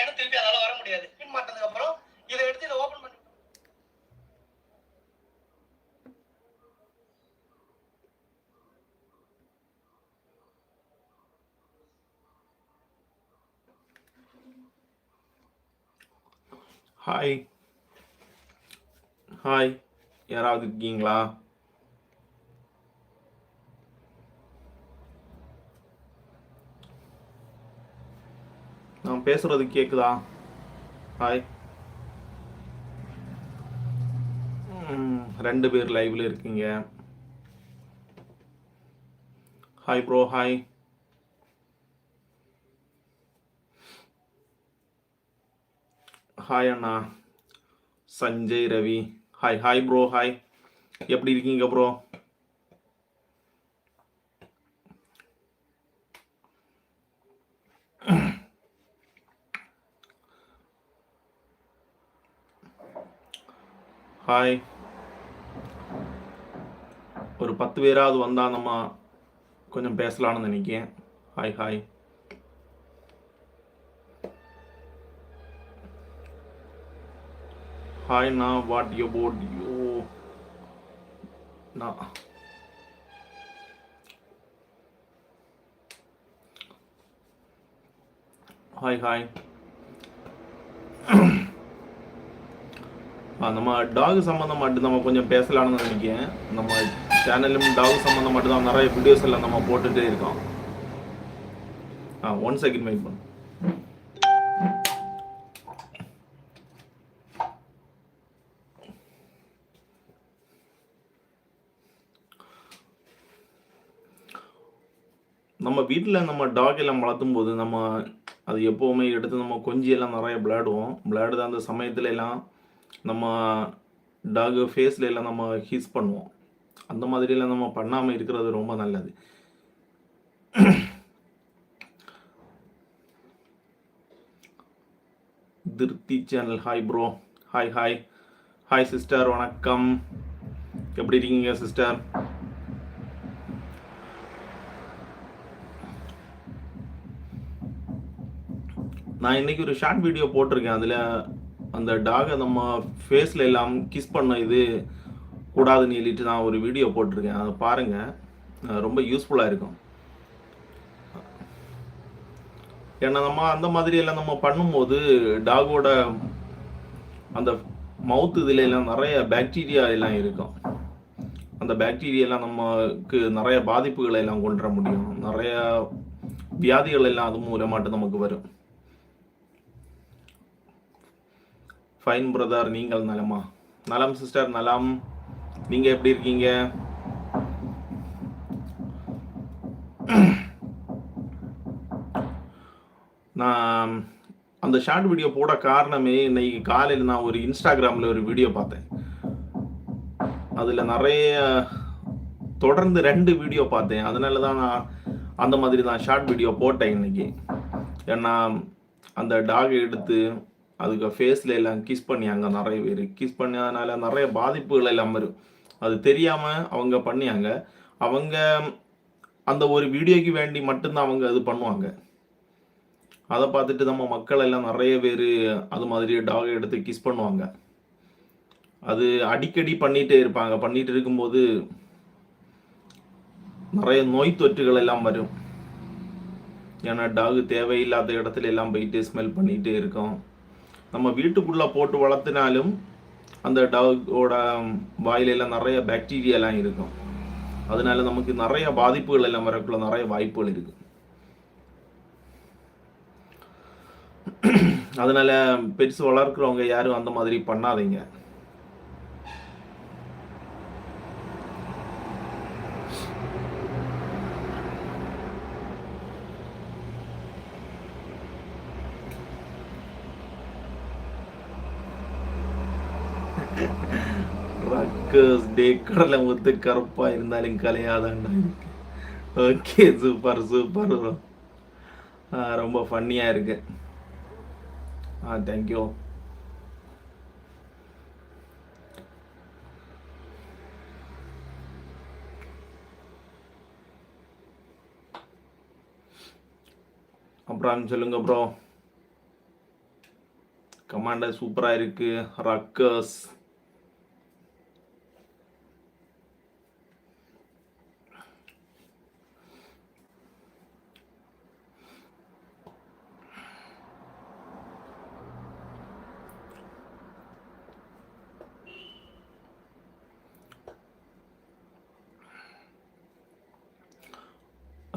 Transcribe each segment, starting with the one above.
ஆயிடும் திருப்பி அதால வர முடியாது. பின் மாட்டதுக்கு அப்புறம் இதை எடுத்து இதை ஓபன் பண்ணி. ஹாய் ஹாய் யாராவது இருக்கீங்களா? நான் பேசுறது கேக்குதா? ஹாய் ரெண்டு பேர் லைவ்ல இருக்கீங்க. ஹாய் ப்ரோ ஹாய் ஹாய் அண்ணா. Sanjay Ravi. Hi hi bro hi எப்படி இருக்கீங்க ப்ரோ ஹாய் ஒரு பத்து பேராவது வந்தா நம்ம கொஞ்சம் பேசலாம்னு நினைக்கிறேன். ஹாய் ஹாய் ஹாய் நா வாட் யூ போட் யூ நா ஹாய் ஹாய் நம்ம டாக் சம்மந்தம் மட்டும் நம்ம கொஞ்சம் பேசலாம்னு நினைக்கிறேன். நம்ம சேனலும் டாக் சம்மந்தம் மட்டும் தான் நிறைய வீடியோஸ் எல்லாம் நம்ம போட்டுட்டே இருக்கோம். ஆ ஒன் செகண்ட் வெயிட் பண்ணு. நம்ம வீட்டில் நம்ம டாக் எல்லாம் வளர்த்தும் போது நம்ம அது எப்போவுமே எடுத்து நம்ம கொஞ்சி எல்லாம் நிறைய விளையாடுவோம். விளையாடுத அந்த சமயத்துல எல்லாம் நம்ம டாக் ஃபேஸில் எல்லாம் நம்ம ஹீஸ் பண்ணுவோம். அந்த மாதிரிலாம் நம்ம பண்ணாமல் இருக்கிறது ரொம்ப நல்லது. திருப்தி channel hi bro hi hi hi sister வணக்கம். எப்படி இருக்கீங்க சிஸ்டர் நான் இன்னைக்கு ஒரு ஷார்ட் வீடியோ போட்டிருக்கேன். அதில் அந்த டாகை நம்ம ஃபேஸில் எல்லாம் கிஸ் பண்ண இது கூடாதுன்னு சொல்லிட்டு நான் ஒரு வீடியோ போட்டிருக்கேன். அதை பாருங்கள் ரொம்ப யூஸ்ஃபுல்லாக இருக்கும். ஏன்னா நம்ம அந்த மாதிரி எல்லாம் நம்ம பண்ணும்போது டாகோட அந்த மவுத் இதில் எல்லாம் நிறைய பாக்டீரியா எல்லாம் இருக்கும். அந்த பாக்டீரியெல்லாம் நமக்கு நிறைய பாதிப்புகளை எல்லாம் கொண்டு வர முடியும். நிறைய வியாதிகள் எல்லாம் அது மூலமாட்டு நமக்கு வரும். ஃபைன் பிரதர் நீங்கள் நலமா? நலம் சிஸ்டர் நலம். நீங்கள் எப்படி இருக்கீங்க? நான் அந்த ஷார்ட் வீடியோ போட காரணமே இன்னைக்கு காலையில் நான் ஒரு இன்ஸ்டாகிராமில் ஒரு வீடியோ பார்த்தேன். அதில் நிறைய தொடர்ந்து ரெண்டு வீடியோ பார்த்தேன். அதனால தான் நான் அந்த மாதிரி தான் ஷார்ட் வீடியோ போட்டேன் இன்னைக்கு. ஏன்னா அந்த டாக் எடுத்து அதுக்கு ஃபேஸில் எல்லாம் கிஸ் பண்ணியாங்க நிறைய பேர். கிஸ் பண்ணதுனால நிறைய பாதிப்புகள் எல்லாம் வரும். அது தெரியாமல் அவங்க பண்ணியாங்க. அவங்க அந்த ஒரு வீடியோக்கு வேண்டி மட்டும்தான் அவங்க அது பண்ணுவாங்க. அதை பார்த்துட்டு நம்ம மக்கள் எல்லாம் நிறைய பேர் அது மாதிரி டாக் எடுத்து கிஸ் பண்ணுவாங்க. அது அடிக்கடி பண்ணிகிட்டே இருப்பாங்க. பண்ணிகிட்டு இருக்கும்போது நிறைய நோய் தொற்றுகள் எல்லாம் வரும். ஏன்னா டாக் தேவையில்லாத இடத்துல எல்லாம் போயிட்டு ஸ்மெல் பண்ணிகிட்டே இருக்கும். நம்ம வீட்டுக்குள்ளே போட்டு வளர்த்தினாலும் அந்த டவோட வாயிலெல்லாம் நிறைய பாக்டீரியாலாம் இருக்கும். அதனால நமக்கு நிறைய பாதிப்புகள் எல்லாம் வரக்குள்ள நிறைய வாய்ப்புகள் இருக்கு. அதனால பெருசு வளர்க்குறவங்க யாரும் அந்த மாதிரி பண்ணாதீங்க. ரக்கர்ஸ் டே கடலை முத்து கருப்பா இருந்தாலும் கலையாதாண்டா ஓகே சூப்பர் சூப்பர் ரொம்ப ஃபன்னியா இருக்கு. ஆ தேங்க்யூ அப்புறம் சொல்லுங்க ப்ரோ கமாண்டர் சூப்பரா இருக்கு. ரக்கர்ஸ்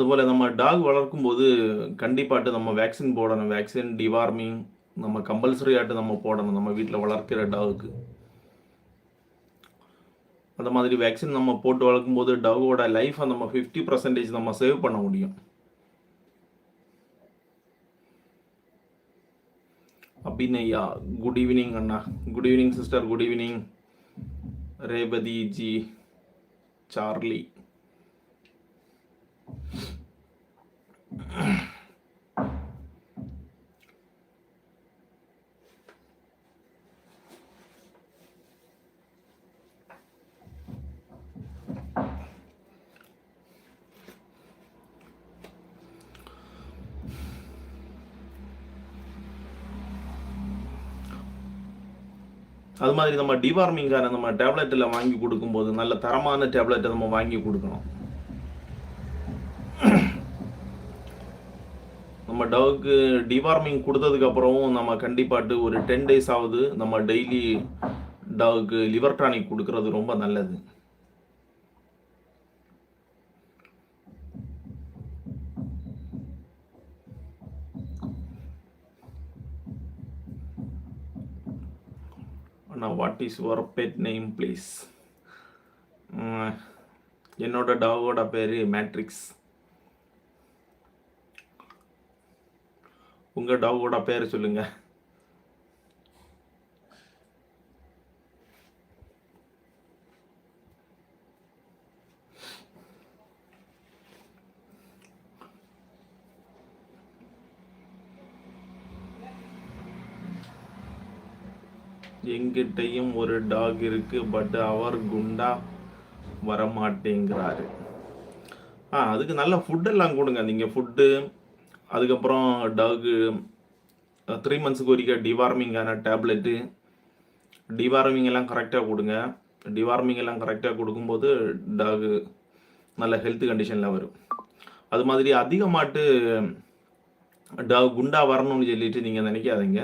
அதுபோல் நம்ம டாக் வளர்க்கும் போது கண்டிப்பாட்டு நம்ம வேக்சின் போடணும். வேக்சின் டிவார்மிங் நம்ம கம்பல்சரி ஆட்டு நம்ம போடணும். நம்ம வீட்டில் வளர்க்கிற டாகுக்கு அந்த மாதிரி வேக்சின் நம்ம போட்டு வளர்க்கும் போது டாகோட லைஃப்பை நம்ம ஃபிஃப்டி பர்சன்டேஜ் நம்ம சேவ் பண்ண முடியும். அபிநயா குட் ஈவினிங் அண்ணா. Good evening sister good evening Revathi ji Charlie. அது மாதிரி நம்ம டிவார்மிங்கான நம்ம டேப்லெட்டில் வாங்கி கொடுக்கும்போது நல்ல தரமான டேப்லெட்டை நம்ம வாங்கி கொடுக்கணும் நம்ம டிவார்மிங் கொடுத்ததுக்கப்புறமும் நம்ம கண்டிப்பாட்டு ஒரு டென் டேஸ் ஆகுது நம்ம டெய்லி டாவுக்கு லிவர் டானிக் கொடுக்கறது ரொம்ப நல்லது. அண்ணா what is your pet name please என்னோட டாகோட பேர் மேட்ரிக்ஸ் உங்கள் டாகோட பேர் சொல்லுங்க. எங்கிட்டையும் ஒரு டாக் இருக்கு பட் அவர் குண்டா வரமாட்டேங்கிறாரு. ஆ அதுக்கு நல்ல ஃபுட்டெல்லாம் கொடுங்க. நீங்கள் ஃபுட்டு அதுக்கப்புறம் டாகு த்ரீ மந்த்ஸுக்கு ஒருக்க டிவார்மிங்கான டேப்லெட்டு டிவார்மிங் எல்லாம் கரெக்டாக கொடுங்க. டிவார்மிங் எல்லாம் கரெக்டாக கொடுக்கும்போது டாகு நல்ல ஹெல்த் கண்டிஷனில் வரும். அது மாதிரி அதிகமாட்டு டாக் குண்டாக வரணும்னு சொல்லிட்டு நீங்கள் நினைக்காதீங்க.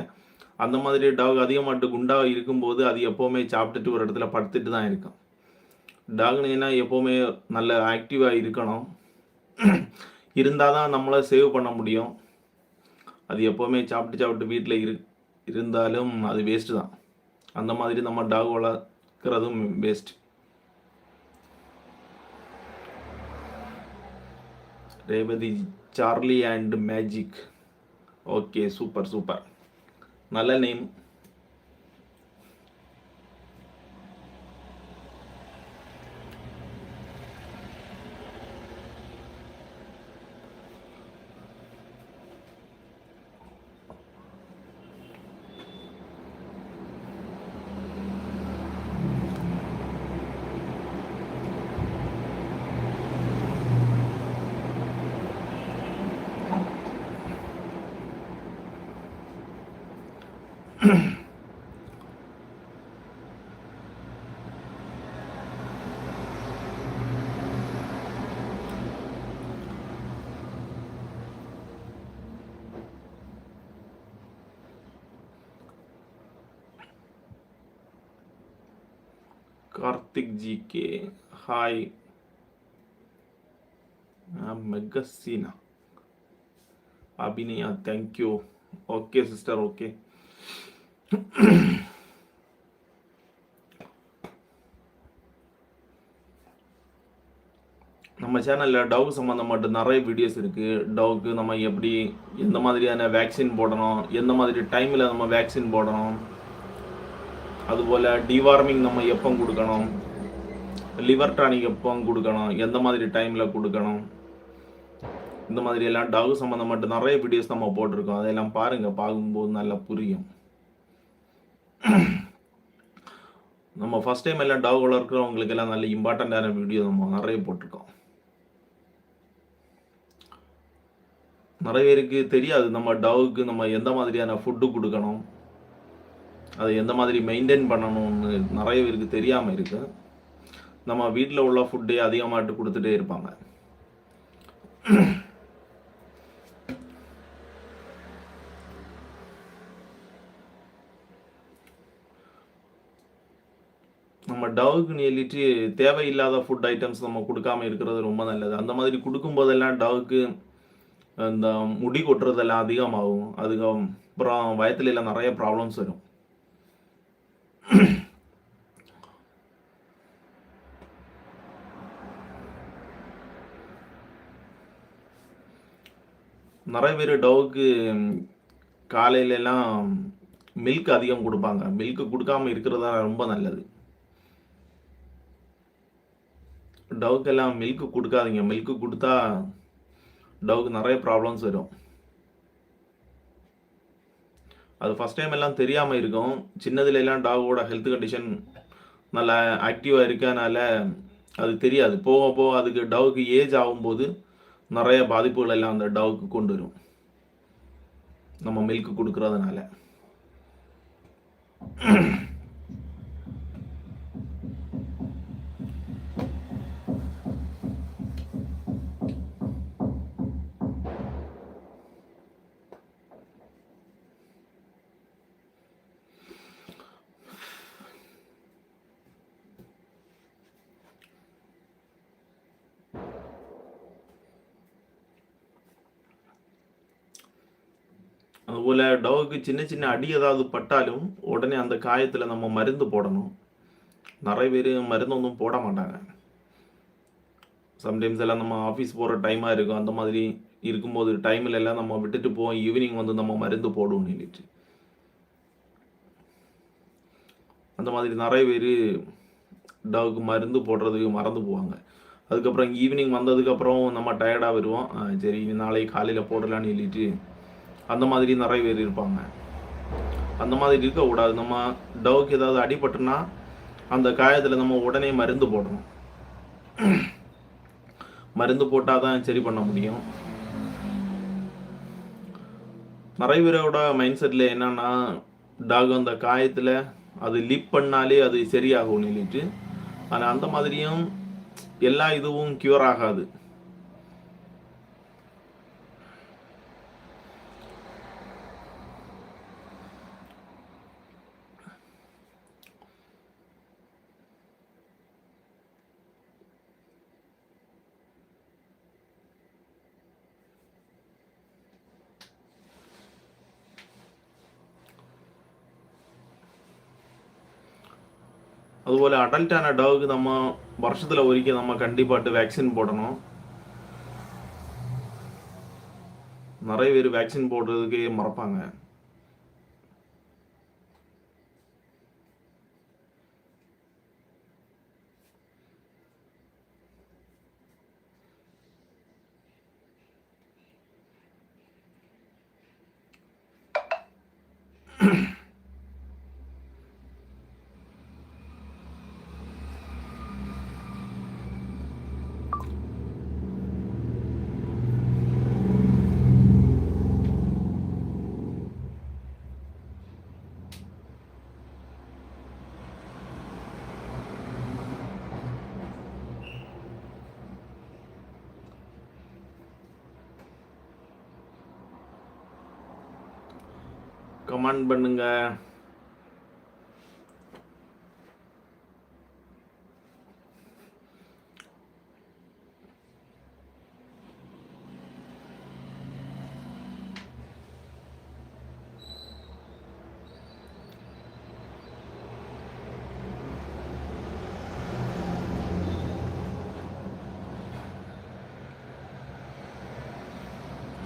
அந்த மாதிரி டாக் அதிகமாட்டு குண்டாக இருக்கும்போது அது எப்போவுமே சாப்பிட்டுட்டு ஒரு இடத்துல படுத்துட்டு தான் இருக்கும். டாக்னீங்கன்னா எப்போவுமே நல்ல ஆக்டிவாக இருக்கணும். இருந்தால் தான் நம்மளை சேவ் பண்ண முடியும். அது எப்போவுமே சாப்பிட்டு சாப்பிட்டு வீட்டில் இரு இருந்தாலும் அது வேஸ்ட்டு தான். அந்த மாதிரி நம்ம dog வளர்க்குறதும் waste Revathi Charlie and magic okay super super நல்ல name Karthik G K hi மெகசீனா Abhinaya thank you okay sister okay நம்ம சேனலில் டவ் சம்மந்தப்பட்ட நிறைய வீடியோஸ் இருக்குது டவுக்கு நம்ம எப்படி எந்த மாதிரியான வேக்சின் போடணும் எந்த மாதிரி டைமில் நம்ம வேக்சின் போடணும் அதுபோல் டிவார்மிங் நம்ம எப்போ கொடுக்கணும்? லிவர் டானிக் எப்போ கொடுக்கணும்? எந்த மாதிரி டைமில் கொடுக்கணும்? இந்த மாதிரி எல்லாம் டாக் சம்மந்தப்பட்ட நிறைய வீடியோஸ் நம்ம போட்டிருக்கோம். அதெல்லாம் பாருங்கள் பார்க்கும்போது நல்லா புரியும். நம்ம ஃபஸ்ட் டைம் எல்லாம் டாக் வளர்க்குறவங்களுக்கு எல்லாம் நல்ல இம்பார்ட்டண்ட்டான வீடியோ நம்ம நிறைய போட்டிருக்கோம். நிறைய பேருக்கு தெரியாது நம்ம டாவுக்கு நம்ம எந்த மாதிரியான ஃபுட்டு கொடுக்கணும். அதை எந்த மாதிரி மெயின்டைன் பண்ணணும்னு நிறைய பேருக்கு தெரியாமல் இருக்கு. நம்ம வீட்டில் உள்ள ஃபுட்டே அதிகமாகிட்டு கொடுத்துட்டே இருப்பாங்க. நம்ம டவுக்கு நியலிட்டு தேவையில்லாத ஃபுட் ஐட்டம்ஸ் நம்ம கொடுக்காம இருக்கிறது ரொம்ப நல்லது. அந்த மாதிரி கொடுக்கும்போதெல்லாம் டவுக்கு இந்த முடி கொட்டுறதெல்லாம் அதிகமாகும். அதுக்கு அப்புறம் வயத்துல எல்லாம் நிறைய ப்ராப்ளம்ஸ் வரும். நிறைய பேர் டவுக்கு காலையில எல்லாம் மில்க் அதிகம் கொடுப்பாங்க. மில்க் கொடுக்காம இருக்கிறதா ரொம்ப நல்லது. டவுக்கெல்லாம் மில்க் கொடுக்காதீங்க. மில்க் கொடுத்தா டவுக்கு நிறைய ப்ராப்ளம்ஸ் வரும். அது ஃபஸ்ட் டைம் எல்லாம் தெரியாமல் இருக்கும். சின்னதுல எல்லாம் டாகோட ஹெல்த் கண்டிஷன் நல்லா ஆக்டிவாக இருக்கனால அது தெரியாது. போக போக அதுக்கு டவுக்கு ஏஜ் ஆகும்போது நிறைய பாதிப்புகள் எல்லாம் அந்த டவுக்கு கொண்டு வரும். நம்ம மில்க் கொடுக்கறதுனால. அதுபோல் டாகுக்கு சின்ன சின்ன அடி ஏதாவது பட்டாலும் உடனே அந்த காயத்தில் நம்ம மருந்து போடணும். நிறைய பேர் மருந்து ஒன்றும் போட மாட்டாங்க. சம்டைம்ஸ் எல்லாம் நம்ம ஆஃபீஸ் போகிற டைமாக இருக்கும். அந்த மாதிரி இருக்கும்போது டைமில் எல்லாம் நம்ம விட்டுட்டு போவோம் ஈவினிங் வந்து நம்ம மருந்து போடுவோம்னு சொல்லிட்டு. அந்த மாதிரி நிறைய பேர் டாவுக்கு மருந்து போடுறதுக்கு மறந்து போவாங்க. அதுக்கப்புறம் ஈவினிங் வந்ததுக்கப்புறம் நம்ம டயர்டாக வருவோம். சரி நாளைக்கு காலையில் போடலான்னு சொல்லிட்டு அந்த மாதிரி நிறைய பேர் இருப்பாங்க. அந்த மாதிரி இருக்கக்கூடாது. நம்ம டவுக்கு ஏதாவது அடிபட்டுனா அந்த காயத்தில் நம்ம உடனே மருந்து போடணும். மருந்து போட்டால் தான் சரி பண்ண முடியும். நிறைய பேரோட மைண்ட் செட்டில் என்னன்னா டாக் அந்த காயத்தில் அது லிப் பண்ணாலே அது சரியாகும் சொல்லிட்டு ஆனால் அந்த மாதிரியும் எல்லா இதுவும் க்யூர் ஆகாது. അതുപോലെ അഡൽട്ടാണ് ഡോഗ് നമ്മ വർഷത്തിൽ ഒരിക്കൽ നമ്മ കണ്ടിപ്പായിട്ട് വാക്സിൻ പോടണം நிறைய பேர் வேக்சின் போடுறதுக்கு மறப்பாங்க கமெண்ட் பண்ணுங்க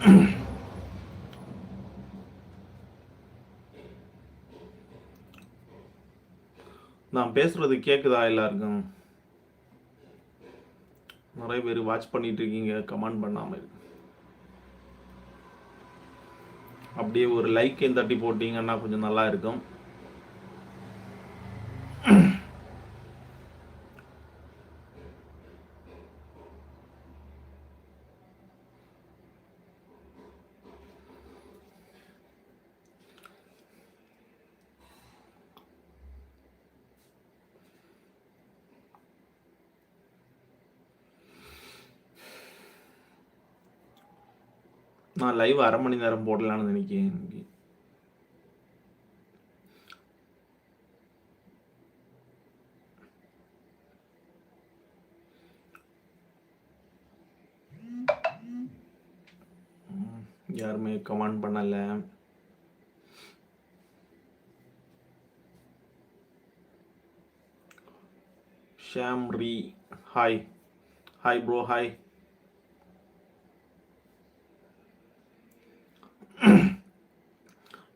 நான் பேசுறது கேக்குதா எல்லாருக்கும்? நிறைய பேர் வாட்ச் பண்ணிட்டு இருக்கீங்க கமெண்ட் பண்ணாம இருக்கு அப்படியே ஒரு லைக்கையும் தட்டி போட்டீங்கன்னா கொஞ்சம் நல்லா இருக்கும். நான் லைவ் அரை மணி நேரம் போடலான்னு நினைக்கிறேன் யாருமே கமெண்ட் பண்ணலை. ஷாம்ரி hi hi bro hi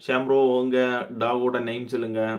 Sham உங்கள் டாகோட நேம் சொல்லுங்கள்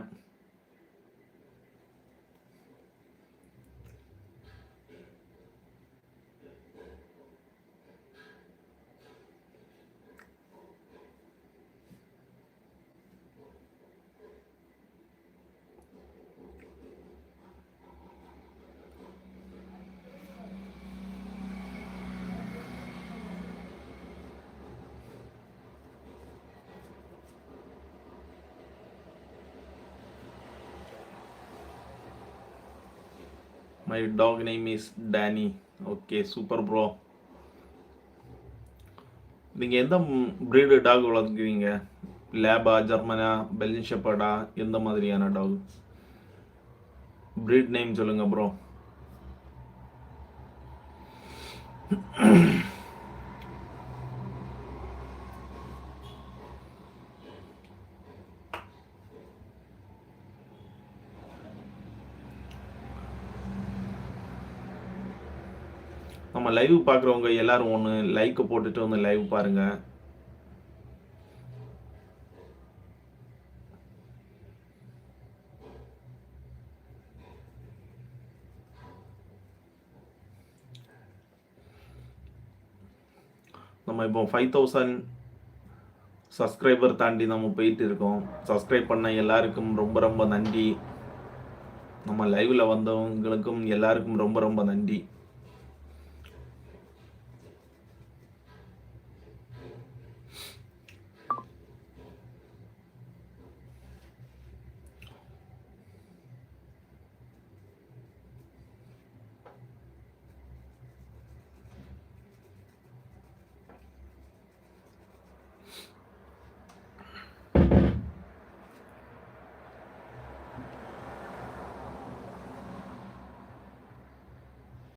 my dog name is Danny okay super bro நீங்கள் எந்த ப்ரீடு டாக் வளர்க்குறீங்க? லேபா ஜெர்மனா பெல்ஜியன் ஷெப்பர்டா எந்த மாதிரியான டாக் ப்ரீட் நேம் சொல்லுங்கள் ப்ரோ நம்ம லைவ் பார்க்குறவங்க எல்லாரும் ஒன்று லைக் போட்டுட்டு வந்து லைவ் பாருங்க. நம்ம இப்போ ஃபைவ் தௌசண்ட் சப்ஸ்கிரைபர் தாண்டி நம்ம போயிட்டு இருக்கோம். சப்ஸ்கிரைப் பண்ண எல்லாருக்கும் ரொம்ப ரொம்ப நன்றி. நம்ம லைவ்ல வந்தவங்களுக்கும் எல்லாருக்கும் ரொம்ப ரொம்ப நன்றி.